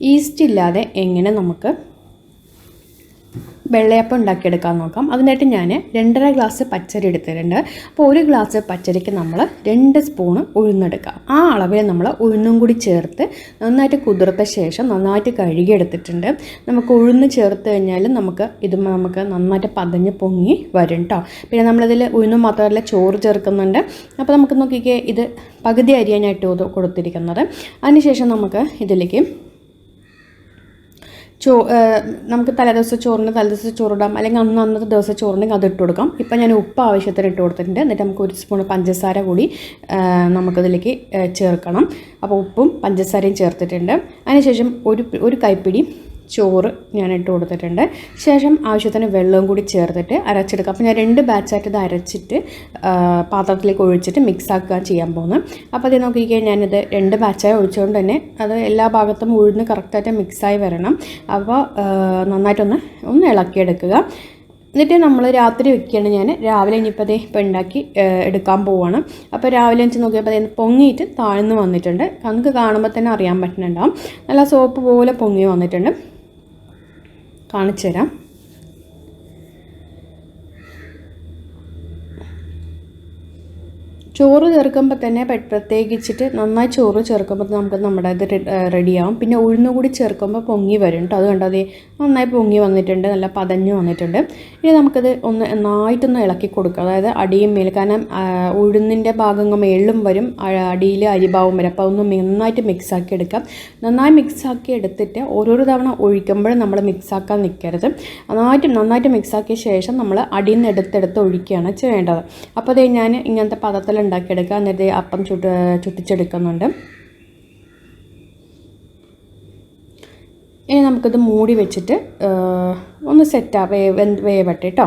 East ഇല്ലാതെ എങ്ങനെ നമുക്ക് വെള്ളയപ്പം ഉണ്ടാക്കിയെടുക്കാൻ നോക്കാം. അതിനായിട്ട് ഞാൻ രണ്ടര ഗ്ലാസ് പച്ചരി എടുത്തിട്ടുണ്ട്. അപ്പോൾ ഒരു ഗ്ലാസ് പച്ചരിക്ക് നമ്മൾ രണ്ട് സ്പൂണ് ഉഴുന്നെടുക്കുക ആ അളവിൽ നമ്മൾ ഉഴുന്നും കൂടി ചേർത്ത് നന്നായിട്ട് കുതിർത്ത ശേഷം നന്നായിട്ട് കഴുകിയെടുത്തിട്ടുണ്ട്. നമുക്ക് ഉഴുന്ന് ചേർത്ത് കഴിഞ്ഞാൽ നമുക്ക് ഇത് നമുക്ക് നന്നായിട്ട് പതഞ്ഞ് പൊങ്ങി വരും കേട്ടോ പിന്നെ നമ്മളിതിൽ ഉഴുന്ന് മാത്രമല്ല ചോറ് ചേർക്കുന്നുണ്ട്. അപ്പോൾ നമുക്ക് നോക്കിക്കേ ഇത് പകുതി അരിയാനായിട്ട് കൊടുത്തിരിക്കുന്നത്. അതിനുശേഷം നമുക്ക് ഇതിലേക്ക് ചോ നമുക്ക് തലേദിവസം ചോറിന് തലേദിവസം ചോറിടാം. അല്ലെങ്കിൽ അന്ന് അന്നത്തെ ദിവസം ചോറുണ്ടെങ്കിൽ അത് ഇട്ട് കൊടുക്കാം. ഇപ്പം ഞാൻ ഉപ്പ് ആവശ്യത്തിന് ഇട്ട് കൊടുത്തിട്ടുണ്ട്. എന്നിട്ട് നമുക്ക് ഒരു സ്പൂൺ പഞ്ചസാര കൂടി നമുക്കതിലേക്ക് ചേർക്കണം. അപ്പോൾ ഉപ്പും പഞ്ചസാരയും ചേർത്തിട്ടുണ്ട്. അതിനുശേഷം ഒരു ഒരു കൈപ്പിടി ചോറ് ഞാൻ ഇട്ട് കൊടുത്തിട്ടുണ്ട്. ശേഷം ആവശ്യത്തിന് വെള്ളവും കൂടി ചേർത്തിട്ട് അരച്ചെടുക്കുക അപ്പോൾ ഞാൻ രണ്ട് ബാച്ചായിട്ട് ഇത് അരച്ചിട്ട് പാത്രത്തിലേക്ക് ഒഴിച്ചിട്ട് മിക്സ് ആക്കുക ചെയ്യാൻ പോകുന്നത്. അപ്പോൾ അത് നോക്കിക്കഴിഞ്ഞാൽ ഞാനിത് രണ്ട് ബാച്ചായി ഒഴിച്ചുകൊണ്ട് തന്നെ അത് എല്ലാ ഭാഗത്തും ഉഴുന്ന് കറക്റ്റായിട്ട് മിക്സായി വരണം. അപ്പോൾ നന്നായിട്ടൊന്ന് ഒന്ന് ഇളക്കിയെടുക്കുക. എന്നിട്ട് നമ്മൾ രാത്രി വെക്കുകയാണ് ഞാൻ. രാവിലെ ഇനിയിപ്പോൾ അതേ ഇപ്പം ഉണ്ടാക്കി എടുക്കാൻ പോവാണ്. അപ്പോൾ രാവിലെ വെച്ച് നോക്കിയപ്പോൾ അതായത് പൊങ്ങിയിട്ട് താഴ്ന്നു വന്നിട്ടുണ്ട്. നമുക്ക് കാണുമ്പോൾ തന്നെ അറിയാൻ പറ്റുന്നുണ്ടാവും. നല്ല സോപ്പ് പോലെ പൊങ്ങി വന്നിട്ടുണ്ട്. കാണിച്ചു തരാം ചോറ് ചേർക്കുമ്പോൾ തന്നെ പ്രത്യേകിച്ചിട്ട് നന്നായി ചോറ് ചേർക്കുമ്പോൾ നമുക്ക് നമ്മുടെ ഇത് റെഡിയാവും. പിന്നെ ഉഴുന്ന് കൂടി ചേർക്കുമ്പോൾ പൊങ്ങി വരും കേട്ടോ അത് നന്നായി പൊങ്ങി വന്നിട്ടുണ്ട്. നല്ല പതഞ്ഞ് വന്നിട്ടുണ്ട്. ഇനി നമുക്കത് ഒന്ന് നന്നായിട്ടൊന്ന് ഇളക്കി കൊടുക്കുക അതായത് അടിയും മേൽ കാരണം ഉഴുന്നിന്റെ ഭാഗങ്ങൾ മേളിലും വരും. അടിയിൽ അരിഭാവും വരും. അപ്പോൾ ഒന്ന് നന്നായിട്ട് മിക്സാക്കി എടുക്കാം. നന്നായി മിക്സാക്കി എടുത്തിട്ട് ഓരോരോ തവണ ഒഴിക്കുമ്പോഴും നമ്മൾ മിക്സാക്കാൻ നിൽക്കരുത് നന്നായിട്ട് നന്നായിട്ട് മിക്സാക്കിയ ശേഷം നമ്മൾ അടിയിൽ നിന്ന് എടുത്തെടുത്ത് ഒഴിക്കുകയാണ് ചെയ്യേണ്ടത്. അപ്പോൾ അതേ ഞാൻ ഇങ്ങനത്തെ പദത്തിൽ ഉണ്ടാക്കിയെടുക്കുക. എന്നിട്ട് അപ്പം ചുട്ട് ചുട്ടിച്ചെടുക്കുന്നുണ്ട്. ഇനി നമുക്കിത് മൂടി വെച്ചിട്ട് ഒന്ന് സെറ്റാ വേ വേവട്ടെ കേട്ടോ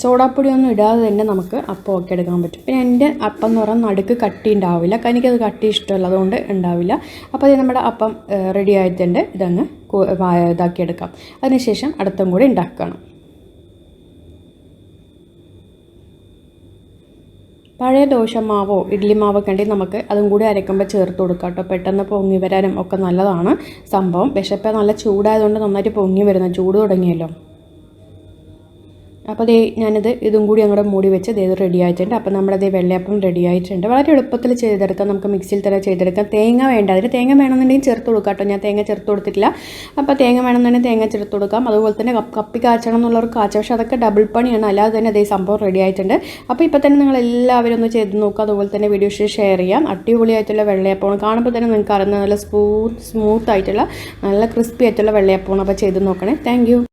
സോഡാപ്പൊടി ഒന്നും ഇടാതെ തന്നെ നമുക്ക് അപ്പം ഒക്കെ എടുക്കാൻ പറ്റും. പിന്നെ എന്റെ അപ്പം എന്ന് പറഞ്ഞാൽ നടുക്ക് കട്ടി ഉണ്ടാവില്ല. എനിക്കത് കട്ടി ഇഷ്ടമല്ല. അതുകൊണ്ട് ഉണ്ടാവില്ല. അപ്പോൾ അത് നമ്മുടെ അപ്പം റെഡി ആയിട്ടുണ്ട്. ഇതങ്ങ് ഇതാക്കിയെടുക്കാം. അതിനുശേഷം അടുത്തും കൂടി ഉണ്ടാക്കണം. പഴയ ദോശമാവോ ഇഡ്ലി മാവൊക്കെ ഉണ്ടെങ്കിൽ നമുക്ക് അതും കൂടി അരയ്ക്കുമ്പോൾ ചേർത്ത് കൊടുക്കാം കേട്ടോ. പെട്ടെന്ന് പൊങ്ങി വരാനും ഒക്കെ നല്ലതാണ് സംഭവം. വിശപ്പ് നല്ല ചൂടായതുകൊണ്ട് നന്നായിട്ട് പൊങ്ങി വരുന്നത് ചൂട് തുടങ്ങിയല്ലോ. അപ്പോൾ അതേ ഞാനിത് ഇതും കൂടി അങ്ങോട്ട് മൂടി വെച്ച് ഇത് റെഡി ആയിട്ടുണ്ട്. അപ്പോൾ നമ്മളതേ വെള്ളയപ്പം റെഡി ആയിട്ടുണ്ട്. വളരെ എളുപ്പത്തിൽ ചെയ്തെടുക്കാം. നമുക്ക് മിക്സിയിൽ തന്നെ ചെയ്തെടുക്കാം. തേങ്ങ വേണ്ട. അതിന് തേങ്ങ വേണമെന്നുണ്ടെങ്കിൽ ചേർത്ത് കൊടുക്കാം കേട്ടോ. ഞാൻ തേങ്ങ ചേർത്ത് കൊടുത്തിട്ടില്ല. അപ്പോൾ തേങ്ങ വേണമെന്നുണ്ടെങ്കിൽ തേങ്ങ ചേർത്ത് കൊടുക്കാം. അതുപോലെ തന്നെ കപ്പി കാച്ചണം എന്നുള്ളവർക്ക് കാച്ച. പക്ഷേ അതൊക്കെ ഡബിൾ പണിയാണ്. അല്ലാതെ തന്നെ അതേ സംഭവം റെഡി ആയിട്ടുണ്ട്. അപ്പോൾ ഇപ്പോൾ തന്നെ നിങ്ങൾ എല്ലാവരും ഒന്ന് ചെയ്ത് നോക്കുക. അതുപോലെ തന്നെ വീഡിയോ ഷെയർ ചെയ്യാം. അടിപൊളിയായിട്ടുള്ള വെള്ളയപ്പമാണ്. കാണുമ്പോൾ തന്നെ നിങ്ങൾക്ക് അറിയുന്ന നല്ല സ്മൂത്ത് സ്മൂത്ത് ആയിട്ടുള്ള നല്ല ക്രിസ്പി ആയിട്ടുള്ള വെള്ളയപ്പമാണ്. അപ്പോൾ ചെയ്ത് നോക്കണേ. താങ്ക്